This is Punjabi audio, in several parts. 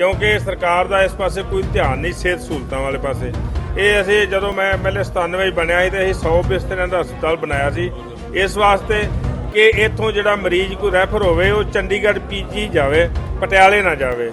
ਕਿਉਂਕਿ ਸਰਕਾਰ ਦਾ ਇਸ ਪਾਸੇ ਕੋਈ ਧਿਆਨ ਨਹੀਂ, ਸਿਹਤ ਸਹੂਲਤਾਂ ਵਾਲੇ ਪਾਸੇ। ਇਹ ਅਸੀਂ ਜਦੋਂ ਮੈਂ ਐਮਐਲਏ 97 ਬਣਿਆ ਸੀ ਤੇ ਅਸੀਂ 100 ਬਿਸਤਰਿਆਂ ਦਾ ਹਸਪਤਾਲ ਬਣਾਇਆ ਸੀ। ਇਸ ਵਾਸਤੇ ਕਿ ਇੱਥੋਂ ਜਿਹੜਾ ਮਰੀਜ਼ ਕੋਈ ਰੈਫਰ ਹੋਵੇ, ਉਹ ਚੰਡੀਗੜ੍ਹ ਪੀਜੀ ਜਾਵੇ, ਪਟਿਆਲੇ ਨਾ ਜਾਵੇ।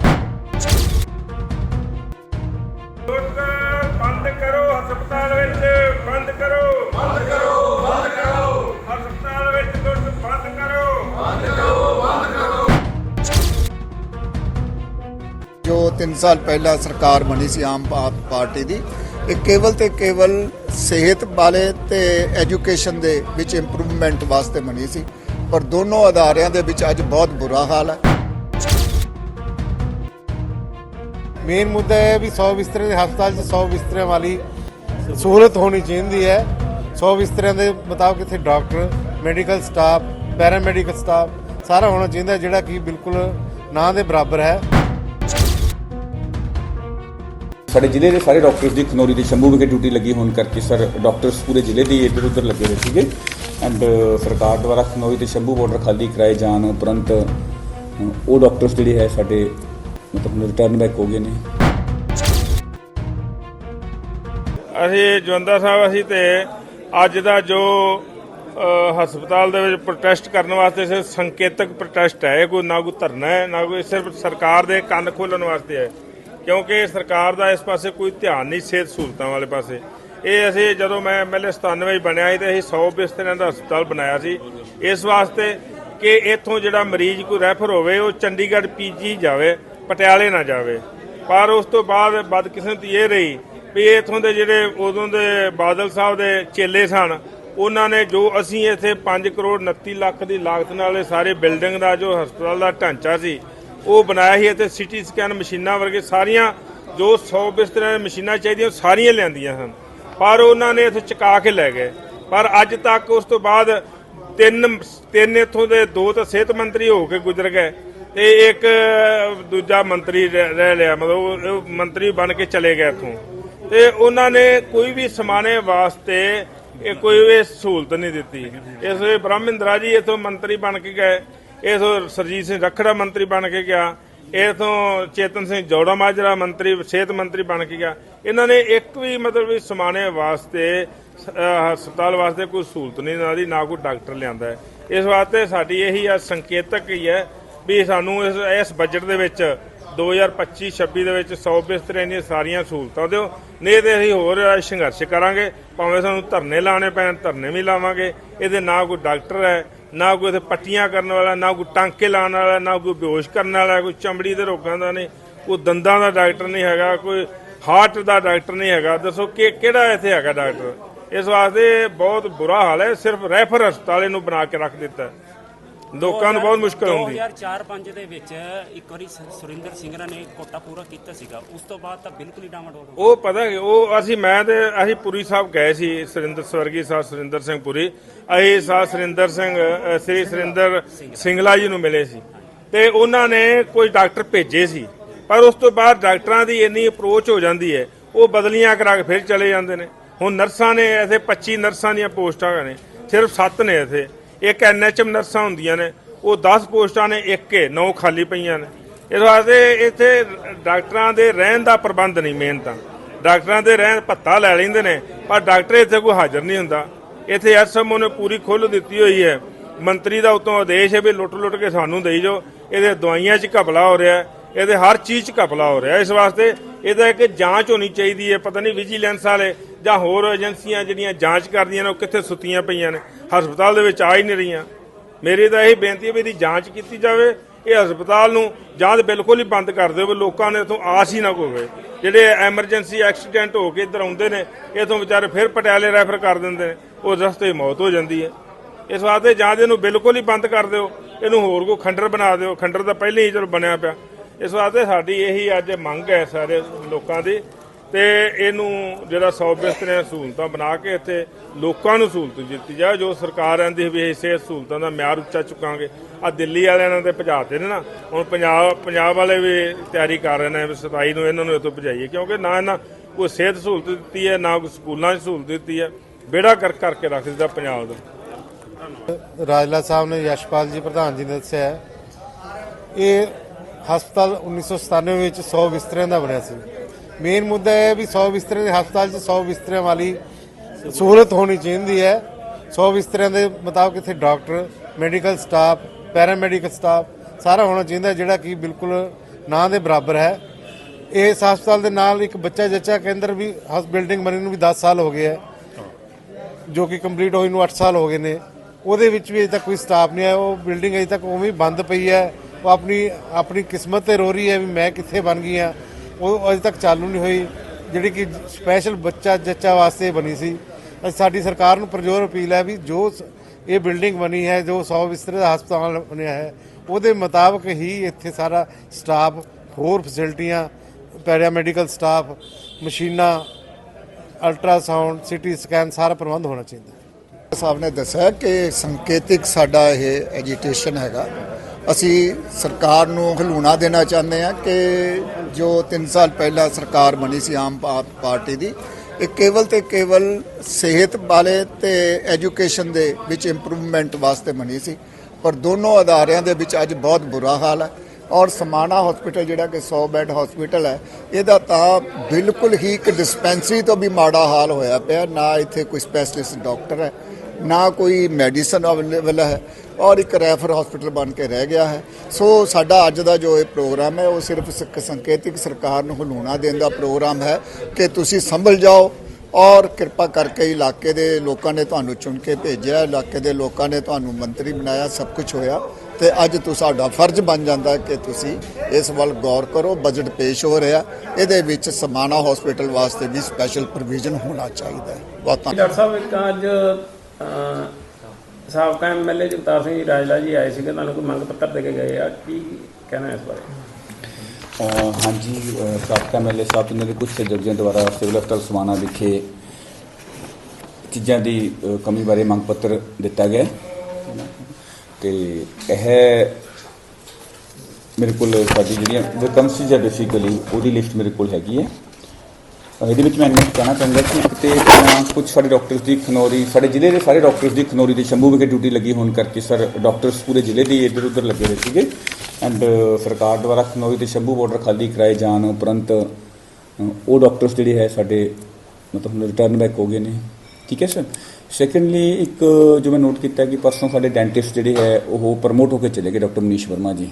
3 ਸਾਲ ਪਹਿਲਾਂ ਸਰਕਾਰ ਬਣੀ ਸੀ ਆਮ ਪਾ- ਪਾਰਟੀ ਦੀ, ਇਹ ਕੇਵਲ ਤੇ ਕੇਵਲ ਸਿਹਤ ਵਾਲੇ ਤੇ ਐਜੂਕੇਸ਼ਨ ਦੇ ਵਿੱਚ ਇੰਪਰੂਵਮੈਂਟ ਵਾਸਤੇ ਬਣੀ ਸੀ, ਪਰ ਦੋਨੋਂ ਅਦਾਰਿਆਂ ਦੇ ਵਿੱਚ ਅੱਜ ਬਹੁਤ ਬੁਰਾ ਹਾਲ ਹੈ। ਮੇਨ ਮੁੱਦਾ ਇਹ ਹੈ ਵੀ 100 ਬਿਸਤਰੇ ਦੇ ਹਸਪਤਾਲ 'ਚ 100 ਬਿਸਤਰੇ ਵਾਲੀ ਸਹੂਲਤ ਹੋਣੀ ਚਾਹੀਦੀ ਹੈ। 100 ਬਿਸਤਰਿਆਂ ਦੇ ਮੁਤਾਬਕ ਇੱਥੇ doctor, medical staff paramedical staff, ਸਾਰਾ ਹੋਣਾ ਚਾਹੀਦਾ ਜਿਹੜਾ ਕਿ ਬਿਲਕੁਲ ਨਾ ਦੇ ਬਰਾਬਰ ਹੈ। ਸਾਡੇ ਜ਼ਿਲ੍ਹੇ ਦੇ ਸਾਰੇ ਡਾਕਟਰਸ ਦੀ ਖਨੌਰੀ ਦੇ ਸ਼ੰਭੂ ਵਿਖੇ ਡਿਊਟੀ ਲੱਗੀ ਹੋਣ ਕਰਕੇ ਸਰ ਡਾਕਟਰਸ ਪੂਰੇ ਜ਼ਿਲ੍ਹੇ ਦੇ ਇੱਧਰ ਉੱਧਰ ਲੱਗੇ ਹੋਏ ਸੀਗੇ। ਐਂਡ ਸਰਕਾਰ ਦੁਆਰਾ ਖਨੌਰੀ ਤੇ ਸ਼ੰਭੂ ਬਾਰਡਰ ਖਾਲੀ ਕਰਾਏ ਜਾਣ ਉਪਰੰਤ ਉਹ ਡਾਕਟਰਸ ਜਿਹੜੇ ਹੈ ਸਾਡੇ, ਮਤਲਬ ਰਿਟਰਨ ਬੈਕ ਹੋ ਗਏ ਨੇ। ਅਸੀਂ ਜਵੰਦਾ ਸਾਹਿਬ, ਅਸੀਂ ਤੇ ਅੱਜ ਦਾ ਜੋ ਹਸਪਤਾਲ ਦੇ ਵਿੱਚ ਪ੍ਰੋਟੈਸਟ ਕਰਨ ਵਾਸਤੇ ਸਿਰਫ ਸੰਕੇਤਕ ਪ੍ਰੋਟੈਸਟ ਹੈ। ਕੋਈ ਨਾ ਕੋਈ ਧਰਨਾ ਹੈ, ਨਾ ਕੋਈ ਸਿਰਫ ਸਰਕਾਰ ਦੇ ਕੰਨ ਖੋਲਣ ਵਾਸਤੇ ਹੈ। ਕਿਉਂਕਿ ਸਰਕਾਰ ਦਾ ਇਸ ਪਾਸੇ ਕੋਈ ਧਿਆਨ ਨਹੀਂ, ਸਿਹਤ ਸਹੂਲਤਾਂ ਵਾਲੇ ਪਾਸੇ। ਇਹ ਅਸੀਂ ਜਦੋਂ ਮੈਂ ਐਮਐਲਏ 97 ਵਿੱਚ ਬਣਿਆ ਸੀ ਤੇ ਅਸੀਂ 100 ਬਿਸਤਰਿਆਂ ਦਾ ਹਸਪਤਾਲ ਬਣਾਇਆ ਸੀ। ਇਸ ਵਾਸਤੇ ਕਿ ਇੱਥੋਂ ਜਿਹੜਾ ਮਰੀਜ਼ ਕੋਈ ਰੈਫਰ ਹੋਵੇ, ਉਹ ਚੰਡੀਗੜ੍ਹ ਪੀਜੀ ਜਾਵੇ, ਪਟਿਆਲੇ ਨਾ ਜਾਵੇ। ਪਰ ਉਸ ਤੋਂ ਬਾਅਦ ਬਦਕਿਸਮਤੀ ਇਹ ਰਹੀ ਵੀ ਇਥੋਂ ਦੇ ਜਿਹੜੇ ਉਦੋਂ ਦੇ ਬਾਦਲ ਸਾਹਿਬ ਦੇ ਚੇਲੇ ਸਨ, ਉਹਨਾਂ ਨੇ ਜੋ ਅਸੀਂ ਇੱਥੇ 5 ਕਰੋੜ 29 ਲੱਖ ਦੀ ਲਾਗਤ ਨਾਲ ਇਹ ਸਾਰੇ ਬਿਲਡਿੰਗ ਦਾ, ਜੋ ਹਸਪਤਾਲ ਦਾ ਢਾਂਚਾ ਸੀ ਉਹ ਬਣਾਇਆ ਸੀ ਇੱਥੇ ਸਿਟੀ ਸਕੈਨ ਮਸ਼ੀਨਾਂ ਵਰਗੇ ਸਾਰੀਆਂ ਜੋ 100 ਬਿਸਤਰਿਆਂ ਦੀਆਂ ਮਸ਼ੀਨਾਂ ਚਾਹੀਦੀਆਂ, ਸਾਰੀਆਂ ਲਿਆਂਦੀਆਂ ਹਨ। ਪਰ ਉਹਨਾਂ ਨੇ ਇੱਥੇ ਚੁਕਾ ਕੇ ਲੈ ਗਏ। ਪਰ ਅੱਜ ਤੱਕ ਉਸ ਤੋਂ ਬਾਅਦ ਤਿੰਨ ਤਿੰਨ ਇੱਥੋਂ ਦੇ ਦੋ ਤਾਂ ਸਿਹਤ ਮੰਤਰੀ ਹੋ ਕੇ ਗੁਜ਼ਰ ਗਏ ਤੇ ਇੱਕ ਦੂਜਾ ਮੰਤਰੀ ਰਹਿ ਰਹਿ ਲਿਆ, ਮਤਲਬ ਮੰਤਰੀ ਬਣ ਕੇ ਚਲੇ ਗਏ ਇੱਥੋਂ। ਤੇ ਉਹਨਾਂ ਨੇ ਕੋਈ ਵੀ ਸਮਾਨੇ ਵਾਸਤੇ ਇਹ ਕੋਈ ਵੀ ਸਹੂਲਤ ਨਹੀਂ ਦਿੱਤੀ। ਇਸ ਵੇ ਬ੍ਰਹਮਿੰਦਰਾ ਜੀ ਇਥੋਂ ਮੰਤਰੀ ਬਣ ਕੇ ਗਏ। ਇਥੋਂ ਸਰਜੀਤ ਸਿੰਘ ਰੱਖੜਾ ਮੰਤਰੀ ਬਣ ਕੇ ਗਿਆ, ਇਥੋਂ ਚੇਤਨ ਸਿੰਘ ਜੋੜਾ ਮਾਜਰਾ ਮੰਤਰੀ, ਸਿਹਤ ਮੰਤਰੀ ਬਣ ਕੇ ਗਿਆ। ਇਹਨਾਂ ਨੇ ਇੱਕ ਵੀ ਮਤਲਬ ਵੀ ਸਮਾਨੇ ਵਾਸਤੇ ਹਸਪਤਾਲ ਵਾਸਤੇ ਕੋਈ ਸਹੂਲਤ ਨਹੀਂ ਨਾਲ ਦੀ, ਨਾ ਕੋਈ ਡਾਕਟਰ ਲਿਆਂਦਾ। ਇਸ ਵਾਸਤੇ ਸਾਡੀ ਇਹੀ ਆ ਸੰਕੇਤਕ ਹੀ ਹੈ ਵੀ ਸਾਨੂੰ ਇਸ ਇਸ ਬਜਟ ਦੇ ਵਿੱਚ 2025-26 ਦੇ ਵਿੱਚ 100 ਬਿਸਤਰੇ ਦੀਆਂ ਸਾਰੀਆਂ ਸਹੂਲਤਾਂ ਦਿਓ। ਨਹੀਂ ਤੇ ਅਸੀਂ ਹੋਰ ਸੰਘਰਸ਼ ਕਰਾਂਗੇ, ਭਾਵੇਂ ਸਾਨੂੰ ਧਰਨੇ ਲਾਣੇ ਪੈਣ, ਧਰਨੇ ਵੀ ਲਾਵਾਂਗੇ। ਇਹਦੇ ਨਾ ਕੋਈ ਡਾਕਟਰ ਹੈ ਨਾ ਕੋਈ ਇੱਥੇ ਪੱਟੀਆਂ ਕਰਨ ਵਾਲਾ, ਨਾ ਕੋਈ ਟਾਂਕੇ ਲਾਉਣ ਵਾਲਾ, ਨਾ ਕੋਈ ਬੇਹੋਸ਼ ਕਰਨ ਵਾਲਾ, ਕੋਈ ਚਮੜੀ ਦੇ ਰੋਗਾਂ ਦਾ ਨਹੀਂ, ਕੋਈ ਦੰਦਾਂ ਦਾ ਡਾਕਟਰ ਨਹੀਂ ਹੈਗਾ, ਕੋਈ ਹਾਰਟ ਦਾ ਡਾਕਟਰ ਨਹੀਂ ਹੈਗਾ। ਦੱਸੋ ਕਿ ਕਿਹੜਾ ਇੱਥੇ ਹੈਗਾ ਡਾਕਟਰ? ਇਸ ਵਾਸਤੇ ਬਹੁਤ ਬੁਰਾ ਹਾਲ ਹੈ, ਸਿਰਫ ਰੈਫਰ ਹਸਪਤਾਲ ਇਹਨੂੰ ਬਣਾ ਕੇ ਰੱਖ ਦਿੱਤਾ। ਲੋਕਾਂ ਨੂੰ ਬਹੁਤ ਮੁਸ਼ਕਲ ਹੁੰਦੀ ਹੈ 2004-5 ਦੇ ਵਿੱਚ ਇੱਕ ਵਾਰੀ ਸੁਰਿੰਦਰ ਸਿੰਘ ਨੇ ਕੋਟਾ ਪੂਰਾ ਕੀਤਾ ਸੀਗਾ। ਉਸ ਤੋਂ ਬਾਅਦ ਤਾਂ ਬਿਲਕੁਲ ਹੀ ਡਾਮਾਡੋਲ ਹੋ ਉਹ ਪਤਾ ਕਿ ਉਹ ਅਸੀਂ ਮੈਂ ਤੇ ਅਸੀਂ ਪੁਰੀ ਸਾਹਿਬ ਗਏ ਸੀ ਸੁਰਿੰਦਰ ਸਵਰਗੀ ਸਾਹਿਬ ਸੁਰਿੰਦਰ ਸਿੰਘ ਪੁਰੀ। ਅਸੀਂ ਸਾਹਿਬ ਸੁਰਿੰਦਰ ਸਿੰਘ ਸ੍ਰੀ ਸੁਰਿੰਦਰ ਸਿੰਗਲਾ ਜੀ ਨੂੰ ਮਿਲੇ ਸੀ। ਤੇ ਉਹਨਾਂ ਨੇ ਕੋਈ ਡਾਕਟਰ ਭੇਜੇ ਸੀ। ਪਰ ਉਸ ਤੋਂ ਬਾਅਦ ਡਾਕਟਰਾਂ ਦੀ ਇੰਨੀ ਅਪਰੋਚ ਹੋ ਜਾਂਦੀ ਹੈ ਉਹ ਬਦਲੀਆਂ ਕਰਾ ਕੇ ਫਿਰ ਚਲੇ ਜਾਂਦੇ ਨੇ। ਹੁਣ ਨਰਸਾਂ ਨੇ ਐਸੇ 25 ਨਰਸਾਂ ਦੀਆਂ ਪੋਸਟਾਂ ਨੇ ਸਿਰਫ 7 ਨੇ ਇੱਥੇ। ਇੱਕ ਐਨਐਚਐਮ ਨਰਸਾਂ ਹੁੰਦੀਆਂ ਨੇ, ਉਹ 10 ਪੋਸਟਾਂ ਨੇ ਇੱਕ ਕੇ 9 ਖਾਲੀ ਪਈਆਂ ਨੇ। ਇਸ ਵਾਸਤੇ ਇੱਥੇ ਡਾਕਟਰਾਂ ਦੇ ਰਹਿਣ ਦਾ ਪ੍ਰਬੰਧ ਨਹੀਂ ਮੇਨ ਤਾਂ। ਡਾਕਟਰਾਂ ਦੇ ਰਹਿਣ ਭੱਤਾ ਲੈ ਲੈਂਦੇ ਨੇ, ਪਰ ਡਾਕਟਰ ਇੱਥੇ ਕੋਈ ਹਾਜ਼ਰ ਨਹੀਂ ਹੁੰਦਾ। ਇੱਥੇ ਐਸਐਮਓ ਨੇ ਪੂਰੀ ਖੁੱਲ੍ਹ ਦਿੱਤੀ ਹੋਈ ਹੈ। ਮੰਤਰੀ ਦਾ ਉਤੋਂ ਆਦੇਸ਼ ਹੈ ਵੀ ਲੁੱਟ ਲੁੱਟ ਕੇ ਸਾਨੂੰ ਦੇਈ ਜਾਓ। ਇਹਦੇ ਦਵਾਈਆਂ 'ਚ ਘਪਲਾ ਹੋ ਰਿਹਾ ਇਹਦੇ ਹਰ ਚੀਜ਼ 'ਚ ਘਪਲਾ ਹੋ ਰਿਹਾ ਇਸ ਵਾਸਤੇ ਇਹਦਾ ਇੱਕ ਜਾਂਚ ਹੋਣੀ ਚਾਹੀਦੀ ਹੈ। ਪਤਾ ਨਹੀਂ ਵਿਜੀਲੈਂਸ ਵਾਲੇ ਜਾਂ ਹੋਰ ਏਜੰਸੀਆਂ ਜਿਹੜੀਆਂ ਜਾਂਚ ਕਰਦੀਆਂ ਨੇ, ਉਹ ਕਿੱਥੇ ਸੁੱਤੀਆਂ ਪਈਆਂ ਨੇ? ਹਸਪਤਾਲ ਦੇ ਵਿੱਚ ਆ ਹੀ ਨਹੀਂ ਰਹੀਆਂ। ਮੇਰੀ ਤਾਂ ਇਹ ਬੇਨਤੀ ਹੈ ਵੀ ਇਹਦੀ ਜਾਂਚ ਕੀਤੀ ਜਾਵੇ। ਇਹ ਹਸਪਤਾਲ ਨੂੰ ਜਾਂ ਬਿਲਕੁਲ ਹੀ ਬੰਦ ਕਰ ਦਿਓ ਵੀ ਲੋਕਾਂ ਨੇ ਇਥੋਂ ਆਸ ਹੀ ਨਾ ਹੋਵੇ। ਜਿਹੜੇ ਐਮਰਜੈਂਸੀ ਐਕਸੀਡੈਂਟ ਹੋ ਕੇ ਇੱਧਰ ਆਉਂਦੇ ਨੇ, ਇਥੋਂ ਵਿਚਾਰੇ ਫਿਰ ਪਟਿਆਲੇ ਰੈਫਰ ਕਰ ਦਿੰਦੇ ਨੇ। ਉਹ ਰਸਤੇ ਮੌਤ ਹੋ ਜਾਂਦੀ ਹੈ। ਇਸ ਵਾਸਤੇ ਜਾਂ ਇਹਨੂੰ ਬਿਲਕੁਲ ਹੀ ਬੰਦ ਕਰ ਦਿਓ। ਇਹਨੂੰ ਹੋਰ ਕੋਈ ਖੰਡਰ ਬਣਾ ਦਿਓ। ਖੰਡਰ ਤਾਂ ਪਹਿਲਾਂ ਹੀ ਚਲੋ ਬਣਿਆ ਪਿਆ। ਇਸ ਵਾਸਤੇ ਸਾਡੀ ਇਹੀ ਅੱਜ ਮੰਗ ਹੈ ਸਾਰੇ ਲੋਕਾਂ ਦੀ ਤੇ ਇਹਨੂੰ ਜਿਹੜਾ 100 ਬਿਸਤਰੇ ਸਹੂਲਤਾਂ ਬਣਾ ਕੇ ਇੱਥੇ ਲੋਕਾਂ ਨੂੰ ਸਹੂਲਤ ਦਿੱਤੀ ਜਾਵੇ ਜੋ ਸਰਕਾਰ ਆਂਦੀ ਵੀ ਇਹ ਸਿਹਤ ਸਹੂਲਤਾਂ ਦਾ ਮਿਆਰ ਉੱਚਾ ਚੁੱਕਾਂਗੇ। ਆ ਦਿੱਲੀ ਵਾਲਿਆਂ ਨੇ ਤੇ ਭਜਾਤੇ ਨੇ ਨਾ। ਹੁਣ ਪੰਜਾਬ ਪੰਜਾਬ ਵਾਲੇ ਵੀ ਤਿਆਰੀ ਕਰ ਰਹੇ ਨੇ ਵੀ 27 ਨੂੰ ਇਹਨਾਂ ਨੂੰ ਇੱਥੋਂ ਭਜਾਈਏ, ਕਿਉਂਕਿ ਨਾ ਇਹਨਾਂ ਕੋਈ ਸਿਹਤ ਸਹੂਲਤ ਦਿੱਤੀ ਹੈ, ਨਾ ਕੋਈ ਸਕੂਲਾਂ 'ਚ ਸਹੂਲਤ ਦਿੱਤੀ ਹੈ। ਬੇੜਾ ਕਰ, ਕਰਕੇ ਰੱਖ ਦਿੱਤਾ ਪੰਜਾਬ ਦਾ। ਰਾਜਲਾ ਸਾਹਿਬ ਨੇ ਯਸ਼ਪਾਲ ਜੀ, ਪ੍ਰਧਾਨ ਜੀ ਨੇ ਦੱਸਿਆ ਇਹ ਹਸਪਤਾਲ 1997 ਵਿੱਚ 100 ਬਿਸਤਰਿਆਂ ਦਾ ਬਣਿਆ ਸੀ। ਮੇਨ ਮੁੱਦਾ ਇਹ ਹੈ ਵੀ 100 ਬਿਸਤਰੇ ਦੇ ਹਸਪਤਾਲ 'ਚ 100 ਬਿਸਤਰਿਆਂ ਵਾਲੀ ਸਹੂਲਤ ਹੋਣੀ ਚਾਹੀਦੀ ਹੈ। 100 ਬਿਸਤਰਿਆਂ ਦੇ ਮੁਤਾਬਕ ਇੱਥੇ doctor, medical staff, paramedical staff ਸਾਰਾ ਹੋਣਾ ਚਾਹੀਦਾ ਜਿਹੜਾ ਕਿ ਬਿਲਕੁਲ ਨਾ ਦੇ ਬਰਾਬਰ ਹੈ। ਇਸ ਹਸਪਤਾਲ ਦੇ ਨਾਲ ਇੱਕ ਬੱਚਾ ਜੱਚਾ ਕੇਂਦਰ ਵੀ ਹਸ, ਬਿਲਡਿੰਗ ਬਣੀ ਨੂੰ ਵੀ 10 ਸਾਲ ਹੋ ਗਏ ਹੈ, ਜੋ ਕਿ ਕੰਪਲੀਟ ਹੋਈ ਨੂੰ 8 ਸਾਲ ਹੋ ਗਏ ਨੇ। ਉਹਦੇ ਵਿੱਚ ਵੀ ਅਜੇ ਤੱਕ ਕੋਈ ਸਟਾਫ ਨਹੀਂ ਆਇਆ, ਉਹ ਬਿਲਡਿੰਗ ਅਜੇ ਤੱਕ ਉਵੇਂ ਹੀ ਬੰਦ ਪਈ ਹੈ। ਉਹ ਆਪਣੀ ਆਪਣੀ ਕਿਸਮਤ ਤੇ ਰੋ ਰਹੀ ਹੈ ਵੀ ਮੈਂ ਕਿੱਥੇ ਬਣ ਗਈ ਆ ਉਹ ਅਜੇ ਤੱਕ ਚਾਲੂ ਨਹੀਂ ਹੋਈ। ਜਿਹੜੀ ਕਿ ਸਪੈਸ਼ਲ ਬੱਚਾ ਜੱਚਾ ਵਾਸਤੇ ਬਣੀ ਸੀ। ਸਾਡੀ ਸਰਕਾਰ ਨੂੰ ਪ੍ਰਜੋਰ ਅਪੀਲ ਹੈ ਵੀ ਜੋ ਸ- ਇਹ ਬਿਲਡਿੰਗ ਬਣੀ ਹੈ, ਜੋ 100 ਬਿਸਤਰੇ ਦਾ ਹਸਪਤਾਲ ਬਣਿਆ ਹੈ, ਉਹਦੇ ਮੁਤਾਬਕ ਹੀ ਇੱਥੇ ਸਾਰਾ ਸਟਾਫ ਹੋਰ ਫੈਸਿਲਿਟੀਆਂ ਪੈਰਾਮੈਡੀਕਲ ਸਟਾਫ ਮਸ਼ੀਨਾਂ ਅਲਟਰਾਸਾਊਂਡ ਸਿਟੀ ਸਕੈਨ ਸਾਰਾ ਪ੍ਰਬੰਧ ਹੋਣਾ ਚਾਹੀਦਾ। ਹੈ ਸਾਹਿਬ ਨੇ ਦੱਸਿਆ ਕਿ ਸੰਕੇਤਿਕ ਸਾਡਾ ਇਹ ਐਜੀਟੇਸ਼ਨ ਹੈਗਾ। ਅਸੀਂ ਸਰਕਾਰ ਨੂੰ ਹਲੂਣਾ ਦੇਣਾ ਚਾਹੁੰਦੇ ਹਾਂ ਕਿ ਜੋ 3 ਸਾਲ ਪਹਿਲਾਂ ਸਰਕਾਰ ਬਣੀ ਸੀ ਆਮ ਪਾ- ਪਾਰਟੀ ਦੀ, ਇਹ ਕੇਵਲ ਤੇ ਕੇਵਲ ਸਿਹਤ ਵਾਲੇ ਤੇ ਐਜੂਕੇਸ਼ਨ ਦੇ ਵਿੱਚ ਇੰਪਰੂਵਮੈਂਟ ਵਾਸਤੇ ਬਣੀ ਸੀ। ਪਰ ਦੋਨੋਂ ਅਦਾਰਿਆਂ ਦੇ ਵਿੱਚ ਅੱਜ ਬਹੁਤ ਬੁਰਾ ਹਾਲ ਹੈ ਔਰ ਸਮਾਣਾ ਹਸਪੀਟਲ ਜਿਹੜਾ ਕਿ 100 ਬੈੱਡ ਹਸਪੀਟਲ ਹੈ, ਇਹਦਾ ਤਾਂ ਬਿਲਕੁਲ ਹੀ ਇੱਕ ਡਿਸਪੈਂਸਰੀ ਤੋਂ ਵੀ ਮਾੜਾ ਹਾਲ ਹੋਇਆ ਪਿਆ, ਨਾ ਇੱਥੇ ਕੋਈ ਸਪੈਸ਼ਲਿਸਟ ਡਾਕਟਰ ਹੈ। ਨਾ ਕੋਈ ਮੈਡੀਸਨ ਅਵੇਲੇਬਲ ਹੈ ਔਰ ਇੱਕ ਰੈਫਰ ਹਸਪੀਟਲ ਬਣ ਕੇ ਰਹਿ ਗਿਆ ਹੈ। ਸੋ ਸਾਡਾ ਅੱਜ ਦਾ ਜੋ ਇਹ ਪ੍ਰੋਗਰਾਮ ਹੈ, ਉਹ ਸਿਰਫ ਇੱਕ ਸੰਕੇਤਿਕ ਸਰਕਾਰ ਨੂੰ ਹਲੂਣਾ ਦੇਣ ਦਾ ਪ੍ਰੋਗਰਾਮ ਹੈ ਕਿ ਤੁਸੀਂ ਸੰਭਲ ਜਾਓ ਔਰ ਕਿਰਪਾ ਕਰਕੇ ਇਲਾਕੇ ਦੇ ਲੋਕਾਂ ਨੇ ਤੁਹਾਨੂੰ ਚੁਣ ਕੇ ਭੇਜਿਆ, ਇਲਾਕੇ ਦੇ ਲੋਕਾਂ ਨੇ ਤੁਹਾਨੂੰ ਮੰਤਰੀ ਬਣਾਇਆ, ਸਭ ਕੁਝ ਹੋਇਆ ਤੇ ਅੱਜ ਤੋਂ, ਸਾਡਾ ਫਰਜ਼ ਬਣ ਜਾਂਦਾ ਕਿ ਤੁਸੀਂ ਇਸ ਵੱਲ ਗੌਰ ਕਰੋ ਬਜਟ ਪੇਸ਼ ਹੋ ਰਿਹਾ, ਇਹਦੇ ਵਿੱਚ ਸਮਾਣਾ ਹਸਪੀਟਲ ਵਾਸਤੇ ਵੀ ਸਪੈਸ਼ਲ ਪ੍ਰੋਵੀਜ਼ਨ ਹੋਣਾ ਚਾਹੀਦਾ ਹੈ। ਬਹੁਤ ਧੰਨਵਾਦ। ਡਾਕਟਰ ਸਾਹਿਬ, ਇੱਕ ਅੱਜ ਸਾਬਕਾ ਐਮਐਲਏ ਜਗਤਾਰ ਸਿੰਘ ਜੀ ਰਾਜਲਾ ਜੀ ਆਏ ਸੀਗੇ ਤੁਹਾਨੂੰ ਕੋਈ ਮੰਗ ਪੱਤਰ ਦੇ ਕੇ ਗਏ ਆ? ਕੀ ਕਹਿਣਾ ਇਸ ਬਾਰੇ? ਹਾਂਜੀ ਅ, ਸਾਬਕਾ ਐਮਐਲਏ ਸਾਹਿਬ ਇਹਨਾਂ ਦੇ ਕੁਝ ਸਹਿਯੋਗੀਆਂ ਦੁਆਰਾ ਸਿਵਲ ਹਸਪਤਾਲ ਸਮਾਣਾ ਵਿਖੇ ਚੀਜ਼ਾਂ ਦੀ ਕਮੀ ਬਾਰੇ ਮੰਗ ਪੱਤਰ ਦਿੱਤਾ ਗਿਆ। ਹੈ। ਤੇ ਇਹ ਮੇਰੇ ਕੋਲ ਸਾਡੀ ਜਿਹੜੀਆਂ ਵੈਕੰਸੀਜ਼ ਹੈ ਬੇਸਿਕਲੀ ਉਹਦੀ ਲਿਸਟ ਮੇਰੇ ਕੋਲ ਹੈਗੀ ਹੈ। ਇਹਦੇ ਵਿੱਚ ਮੈਂ ਇੰਨਾ ਕਹਿਣਾ ਚਾਹੁੰਦਾ ਕਿ ਇੱਕ ਤੇ ਪਹਿਲਾਂ ਕੁਝ ਸਾਡੇ ਡਾਕਟਰਸ ਦੀ ਖਨੌਰੀ, ਸਾਡੇ ਜ਼ਿਲ੍ਹੇ ਦੇ ਸਾਰੇ ਡਾਕਟਰਸ ਦੀ ਖਨੌਰੀ ਦੇ ਸ਼ੰਭੂ ਵਿਖੇ ਡਿਊਟੀ ਲੱਗੀ ਹੋਣ ਕਰਕੇ ਸਰ ਡਾਕਟਰਸ ਪੂਰੇ ਜ਼ਿਲ੍ਹੇ ਦੇ ਇੱਧਰ ਉੱਧਰ ਲੱਗੇ ਹੋਏ ਸੀਗੇ। ਐਂਡ ਸਰਕਾਰ ਦੁਆਰਾ ਖਨੌਰੀ ਤੇ ਸ਼ੰਭੂ ਬਾਰਡਰ ਖਾਲੀ ਕਰਾਏ ਜਾਣ ਉਪਰੰਤ ਉਹ ਡਾਕਟਰਸ ਜਿਹੜੇ ਹੈ ਸਾਡੇ ਮਤਲਬ ਹੁਣ ਰਿਟਰਨ ਬੈਕ ਹੋ ਗਏ ਨੇ। ਠੀਕ ਹੈ ਸਰ ਸੈਕੰਡਲੀ ਇੱਕ ਜੋ ਮੈਂ ਨੋਟ ਕੀਤਾ ਕਿ ਪਰਸੋਂ ਸਾਡੇ ਡੈਂਟਿਸਟ ਜਿਹੜੇ ਹੈ, ਉਹ ਪ੍ਰਮੋਟ ਹੋ ਕੇ ਚਲੇ ਗਏ ਡਾਕਟਰ ਮਨੀਸ਼ ਵਰਮਾ ਜੀ।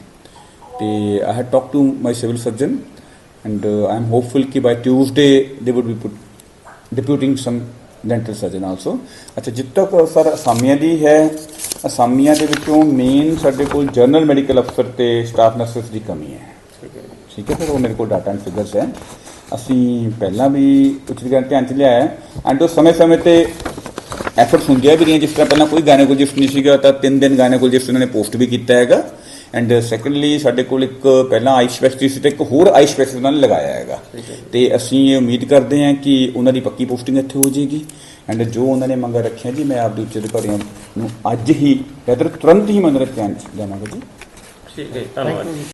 ਤੇ I had talk to my civil surgeon and uh, I am hopeful कि by Tuesday they would be put, deputing some dental surgeon also. ਅੱਛਾ ਜਿੱਤ ਤੱਕ ਸਰ ਅਸਾਮੀਆਂ ਦੀ ਹੈ ਅਸਾਮੀਆਂ ਦੇ ਵਿੱਚੋਂ ਮੇਨ ਸਾਡੇ ਕੋਲ ਜਨਰਲ ਮੈਡੀਕਲ ਅਫਸਰ ਤੇ ਸਟਾਫ ਨਰਸਸ ਦੀ ਕਮੀ ਹੈ ਠੀਕ ਹੈ ਸਰ ਉਹ ਮੇਰੇ ਕੋਲ ਡਾਟਾ ਐਂਡ ਫਿਗਰਸ ਹੈ ਅਸੀਂ ਪਹਿਲਾਂ ਵੀ ਉਚਿਤ ਕਰਨ ਧਿਆਨ ਚ ਲਿਆਇਆ ਹੈ ਐਂਡ ਉਹ ਸਮੇਂ-ਸਮੇਂ ਤੇ ਐਫਰਟਸ ਹੁੰਦੀਆਂ ਵੀ ਰਹੀਆਂ ਜਿਸ ਤਰ੍ਹਾਂ ਪਹਿਲਾਂ ਕੋਈ ਗਾਇਨੋਕੋਲੋਜਿਸਟ ਨਹੀਂ ਸੀਗਾ ਤਾਂ ਤਿੰਨ ਦਿਨ ਗਾਇਨੋਕੋਲੋਜਿਸਟ ਉਹਨਾਂ ਨੇ ਪੋਸਟ ਵੀ ਕੀਤਾ ਹੈਗਾ ਐਂਡ ਸੈਕੰਡਲੀ ਸਾਡੇ ਕੋਲ ਇੱਕ ਪਹਿਲਾਂ ਆਈ ਸਪੈਸ਼ਲਿਸਟ ਸੀ ਤੇ ਇੱਕ ਹੋਰ ਆਈ ਸਪੈਸ਼ਲਿਸਟ ਉਹਨਾਂ ਨੇ ਲਗਾਇਆ ਹੈਗਾ। ਤੇ ਅਸੀਂ ਇਹ ਉਮੀਦ ਕਰਦੇ ਹਾਂ ਕਿ ਉਹਨਾਂ ਦੀ ਪੱਕੀ ਪੋਸਟਿੰਗ ਇੱਥੇ ਹੋ ਜਾਏਗੀ। ਐਂਡ ਜੋ ਉਹਨਾਂ ਨੇ ਮੰਗਾਂ ਰੱਖੀਆਂ ਜੀ ਮੈਂ ਆਪਦੇ ਉੱਚ ਅਧਿਕਾਰੀਆਂ ਨੂੰ ਅੱਜ ਹੀ ਜਾਂ ਤੁਰੰਤ ਹੀ ਮੈਂ ਉਹਨਾਂ ਦੇ ਧਿਆਨ ਚ ਲਿਆਵਾਂਗਾ ਜੀ। ਠੀਕ ਹੈ ਧੰਨਵਾਦ।